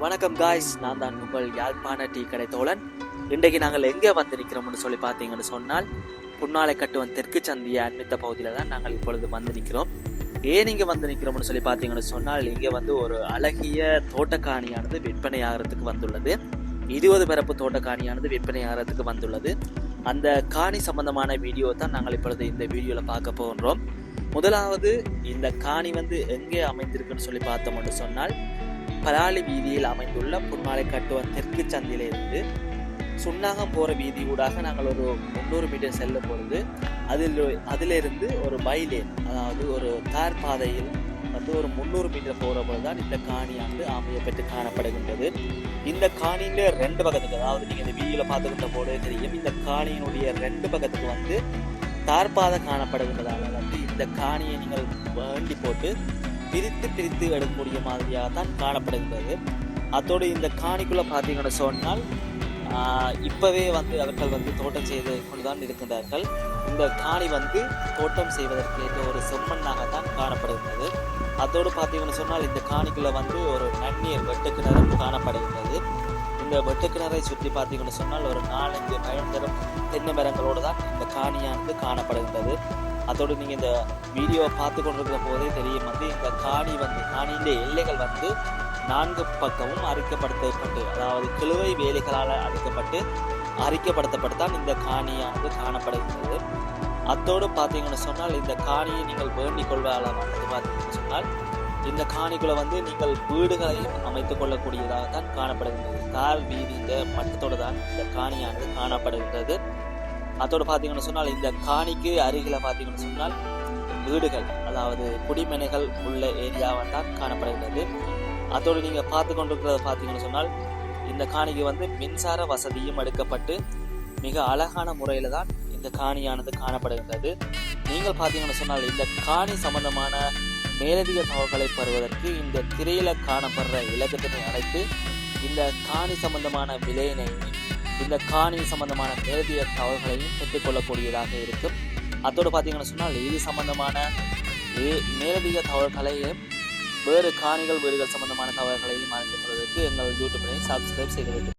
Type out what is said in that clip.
வணக்கம் காய்ஸ் நான் தான் உங்கள் யாழ்ப்பாண டீ கடை தோழன். இன்றைக்கு நாங்கள் எங்கே வந்து நிற்கிறோம்னு சொல்லி பார்த்தீங்கன்னு சொன்னால் புன்னாலை கட்டுவன் தெற்கு சந்திய அண்மித்த பகுதியில் தான் நாங்கள் இப்பொழுது வந்து நிற்கிறோம் ஏன் இங்கே வந்து நிற்கிறோம்னு சொல்லி பார்த்தீங்கன்னு சொன்னால் இங்கே வந்து ஒரு அழகிய தோட்டக்காணியானது விற்பனை ஆகிறதுக்கு வந்துள்ளது. இருபது பரப்பு தோட்டக்காணியானது விற்பனை ஆகிறதுக்கு வந்துள்ளது. அந்த காணி சம்பந்தமான வீடியோ தான் நாங்கள் இப்பொழுது இந்த வீடியோவில் பார்க்க போகின்றோம். முதலாவது இந்த காணி வந்து எங்கே அமைந்திருக்குன்னு சொல்லி பார்த்தோம்னு சொன்னால் பலாலி வீதியில் அமைந்துள்ள புன்னாலை கட்டுவன் தெற்கு சந்தியிலிருந்து சுண்ணாகம் போகிற வீதி ஊடாக நாங்கள் ஒரு முந்நூறு மீட்டர் செல்ல பொழுது அதில் அதிலிருந்து ஒரு பைலேன் அதாவது ஒரு தார் பாதையில் வந்து ஒரு முந்நூறு மீட்டர் போகிற போது தான் இந்த காணியானது அமையப்பட்டு காணப்படுகின்றது. இந்த காணியில் ரெண்டு பக்கத்துக்கு அதாவது நீங்கள் இந்த வீடியோவில் பார்த்துக்கிட்ட போது தெரியும் இந்த காணியினுடைய ரெண்டு பக்கத்துக்கு வந்து தார்பாதை காணப்படுகின்றதால வந்து இந்த காணியை நீங்கள் வேண்டி போட்டு பிரித்து பிரித்து எடுக்கக்கூடிய மாதிரியாக தான் காணப்படுகின்றது. அதோடு இந்த காணிக்குள்ளே பார்த்தீங்கன்னு சொன்னால் இப்போவே வந்து அவர்கள் வந்து தோட்டம் செய்து கொண்டுதான் இருக்கின்றார்கள். இந்த காணி வந்து தோட்டம் செய்வதற்கு ஏற்ற ஒரு செம்மண்ணாகத்தான் காணப்படுகின்றது. அதோடு பார்த்தீங்கன்னு சொன்னால் இந்த காணிக்குள்ளே வந்து ஒரு நன்னீர் வெட்டுக்கிணறும் காணப்படுகின்றது. இந்த வெட்டுக்கிணறை சுற்றி பார்த்தீங்கன்னு சொன்னால் ஒரு நாலஞ்சு பயன்தரும் தென்னை மரங்களோடு தான் இந்த காணியானது காணப்படுகின்றது. அதோடு நீங்கள் இந்த வீடியோவை பார்த்து கொண்டிருக்கிற போதே தெரியும். வந்து இந்த காணி வந்து காணியின் எல்லைகள் வந்து நான்கு பக்கமும் அரிக்கப்படுத்தப்பட்டு அதாவது கிழுவை வேலைகளால் அழைக்கப்பட்டு அரிக்கப்படுத்தப்பட்டுத்தான் இந்த காணியானது காணப்படுகின்றது. அத்தோடு பார்த்தீங்கன்னு சொன்னால் இந்த காணியை நீங்கள் வேண்டிக் கொள்வதால் பார்த்தீங்கன்னு சொன்னால் இந்த காணிக்குள்ள வந்து நீங்கள் வீடுகளையும் அமைத்துக் கொள்ளக்கூடியதாக தான் காணப்படுகின்றது. கால் வீதி இந்த மட்டத்தோடு தான் இந்த காணியானது காணப்படுகின்றது. அதோடு பார்த்தீங்கன்னு சொன்னால் இந்த காணிக்கு அருகில் பார்த்தீங்கன்னு சொன்னால் வீடுகள் அதாவது குடிமனைகள் உள்ள ஏரியாவை தான் காணப்படுகின்றது. அதோடு நீங்கள் பார்த்து கொண்டிருக்கிறத பார்த்தீங்கன்னு சொன்னால் இந்த காணிக்கு வந்து மின்சார வசதியும் எடுக்கப்பட்டு மிக அழகான முறையில் தான் இந்த காணியானது காணப்படுகின்றது. நீங்கள் பார்த்தீங்கன்னு சொன்னால் இந்த காணி சம்பந்தமான மேலதிக தகவல்களை பெறுவதற்கு இந்த திரையில காணப்படுற இலக்கத்தினை அழைத்து இந்த காணி சம்பந்தமான விலையினை இந்த காணி சம்பந்தமான மேலதிக தகவல்களையும் பெற்றுக்கொள்ளக்கூடியதாக இருக்கும். அதோடு பார்த்தீங்கன்னு சொன்னால் இது சம்பந்தமான மேலதிக தகவல்களையும் வேறு காணிகள் வீடுகள் சம்பந்தமான தகவல்களையும் அறிந்து கொள்வதற்கு எங்கள் யூடியூப்பினை சப்ஸ்கிரைப் செய்து